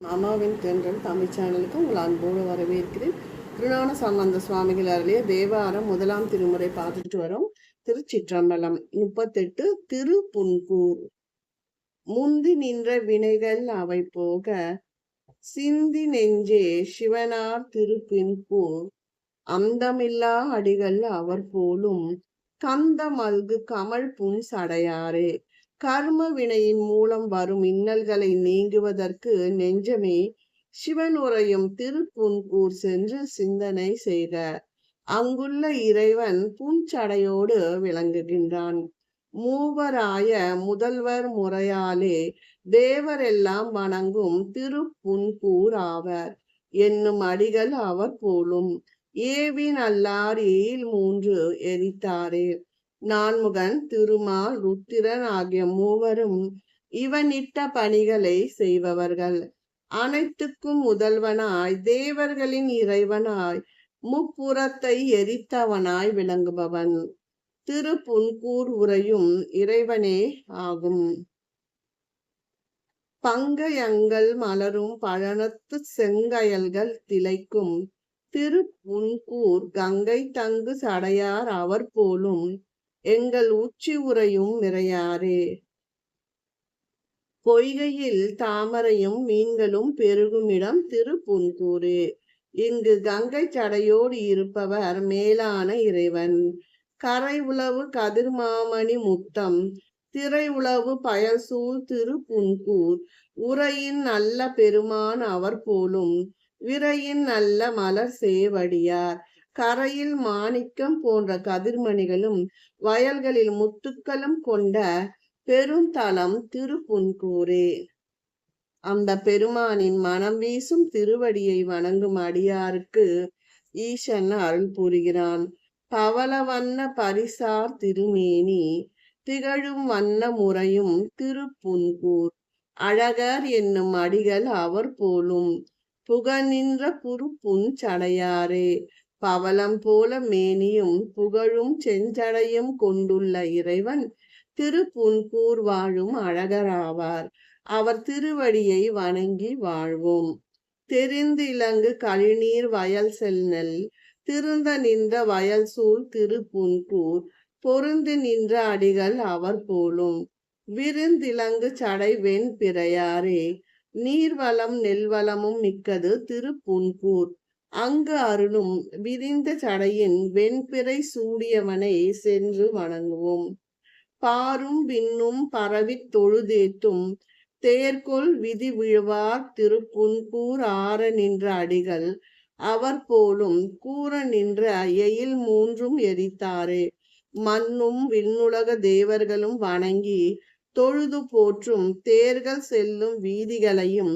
அம்மாவின் தென்றல் தமிழ் சேனலுக்கு உங்கள் அன்போடு வரவேற்கிறேன். திருஞான சம்பந்த சுவாமிகள் அருளிய தேவாரம் முதலாம் திருமுறை பார்த்துட்டு வரோம். திருச்சிற்றம்பலம் முப்பத்தெட்டு திருப்புன்கூர். முந்தி நின்ற வினைகள் அவை போக சிந்தி நெஞ்சே சிவனார் திருப்பின்கூர் அந்தமில்லா அடிகள் அவர் போலும் கந்த மல்கு கமல் புன் சடையாரே. கர்ம வினையின் மூலம் வரும் இன்னல்களை நீங்குவதற்கு நெஞ்சமே சிவன் உரையும் திருப்புன்கூர் சென்று சிந்தனை செய்த. அங்குள்ள இறைவன் புஞ்சடையோடு விளங்குகின்றான். மூவராய முதல்வர் முறையாலே தேவரெல்லாம் வணங்கும் திருப்புன்கூர் ஆவர். என்னும் அடிகள் அவர் போலும். ஏவின் அல்லார் ஏயில் மூன்று எரித்தாரே. நான்முகன் திருமால் ருத்திரன் ஆகிய மூவரும் இவனிட்ட பணிகளை செய்பவர்கள். அனைத்துக்கும் முதல்வனாய் தேவர்களின் இறைவனாய் முப்புறத்தை எரித்தவனாய் விளங்குபவன். திருப்புன்கூர் உரையும் இறைவனே ஆகும். பங்கயங்கள் மலரும் பழனத்து செங்கயல்கள் திளைக்கும். திருப்புன்கூர் கங்கை தங்கு சடையார் அவர் போலும் எங்கள் உச்சி உரையும் நிறையாரே. பொய்கையில் தாமரையும் மீன்களும் பெருகுமிடம் திருப்புன்கூறு இங்கு கங்கை சடையோடு இருப்பவர் மேலான இறைவன். கரை உளவு கதிர்மாமணி முத்தம் திரை உளவு பயசூழ் திருப்புன்கூர். உரையின் நல்ல பெருமான் அவர் போலும் விரையின் நல்ல மலர் சேவடியார். கரையில் மாணிக்கம் போன்ற கதிர்மணிகளும் வயல்களில் முத்துக்களும் கொண்ட பெருந்தலம் திருப்புன்கூரே. அந்த பெருமானின் மனம் வீசும் திருவடியை வணங்கும் அடியாருக்கு ஈசன் அருள் புரிகிறான். பவள வண்ண பரிசார் திருமேனி திகழும் வண்ண முறையும் திருப்புன்கூர். அழகர் என்னும் அடிகள் அவர் போலும் புகநின்ற புருப்புன் சடையாரே. பவளம் போல மேனியும் புகழும் செஞ்சடையும் கொண்டுள்ள இறைவன் திருப்புன்கூர் வாழும் அழகராவார். அவர் திருவடியை வணங்கி வாழ்வோம். தெரிந்திலங்கு கழிநீர் வயல் செல்நெல் திருந்த நின்ற வயல் சூழ் திருப்புன்கூர் பொருந்து நின்ற அடிகள் அவர் போலும். விருந்திலங்கு சடை வெண் பிறையாரே நீர்வளம் நெல்வளமும் மிக்கது திருப்புன்கூர். அங்கு அருளும் விரிந்த சடையின் வெண்பிறை சூடியவனை சென்று வணங்குவோம். பாரும் பின்னும் பரவித் தொழுதேத்தும் தேர்கொள் விதி விழுவார் திருப்புன்கூர் ஆற நின்ற அடிகள் அவர் போலும் கூற நின்ற எயில் மூன்றும் எரித்தாரே. மண்ணும் விண்ணுலக தேவர்களும் வணங்கி தொழுது போற்றும் தேர்கள் செல்லும் வீதிகளையும்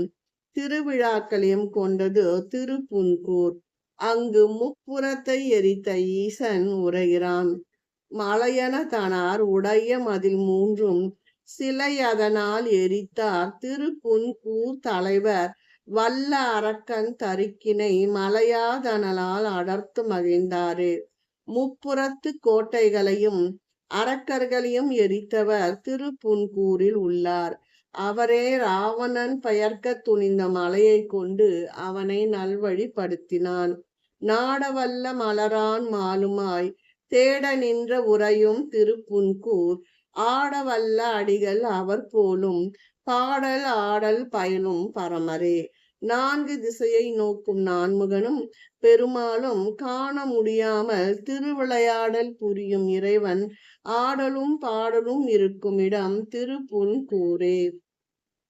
திருவிழாக்களையும் கொண்டது திருப்புன்கூர். அங்கு முப்புறத்தை எரித்த ஈசன் உரைகிறான். மலையன தனார் உடைய மதில் மூன்றும் சிலை அதனால் எரித்தார் திருப்புன்கூர் தலைவர். வல்ல அரக்கன் தருக்கினை மலையாதனலால் அடர்த்து மகிழ்ந்தாரே. முப்புறத்து கோட்டைகளையும் அரக்கர்களையும் எரித்தவர் திருப்புன்கூரில் உள்ளார். அவரே ராவணன் பெயர்க்க துணிந்த மலையை கொண்டு அவனை நல்வழிப்படுத்தினான். நாடவல்ல மலரான் மாலுமாய் தேட நின்ற உரையும் திருப்புன்கூர் ஆடவல்ல அடிகள் அவர் போலும் பாடல் ஆடல் பயனும் பரமரே. நான்கு திசையை நோக்கும் நான்முகனும் பெருமாளும் காண முடியாமல் திருவிளையாடல் புரியும் இறைவன் ஆடலும் பாடலும் இருக்கும் இடம் திருப்புன்கூரே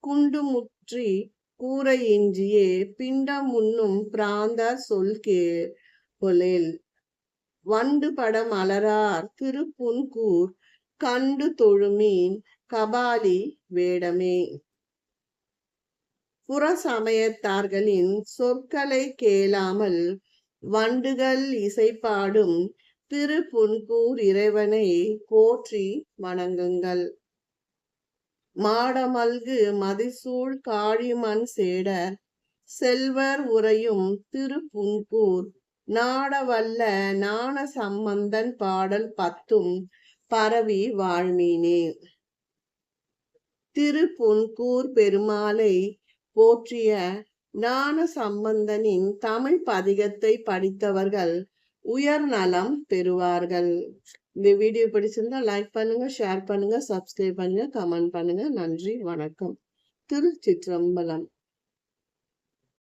குண்டு முற்றி கூரை எஞ்சியே பிண்டம் உண்ணும் பிராந்தார் சொல் கே கொலேல் வண்டு படம் மலரார் திருப்புன்கூர் கண்டு தொழுமீன் கபாலி வேடமே. புற சமயத்தார்களின் சொற்களை கேளாமல் வண்டுகள் இசைப்பாடும் திருப்புன்கூர் இறைவனை போற்றி வணங்குங்கள். மாடமல்கு மதிசூழ் காழிமண் சேட செல்வர் உரையும் திருப்புன்கூர். நாடவல்ல நாண சம்பந்தன் பாடல் பத்தும் பரவி வாழ்மீனே திருப்புன்கூர் பெருமாளை போற்றிய ஞான சம்பந்தனின் தமிழ் பதிகத்தை படித்தவர்கள் உயர் நலம் பெறுவார்கள். இந்த வீடியோ பிடிச்சிருந்தா லைக் பண்ணுங்க ஷேர் பண்ணுங்க சப்ஸ்கிரைப் பண்ணுங்க கமெண்ட் பண்ணுங்க. நன்றி வணக்கம். திருச்சிற்றம்பலம்.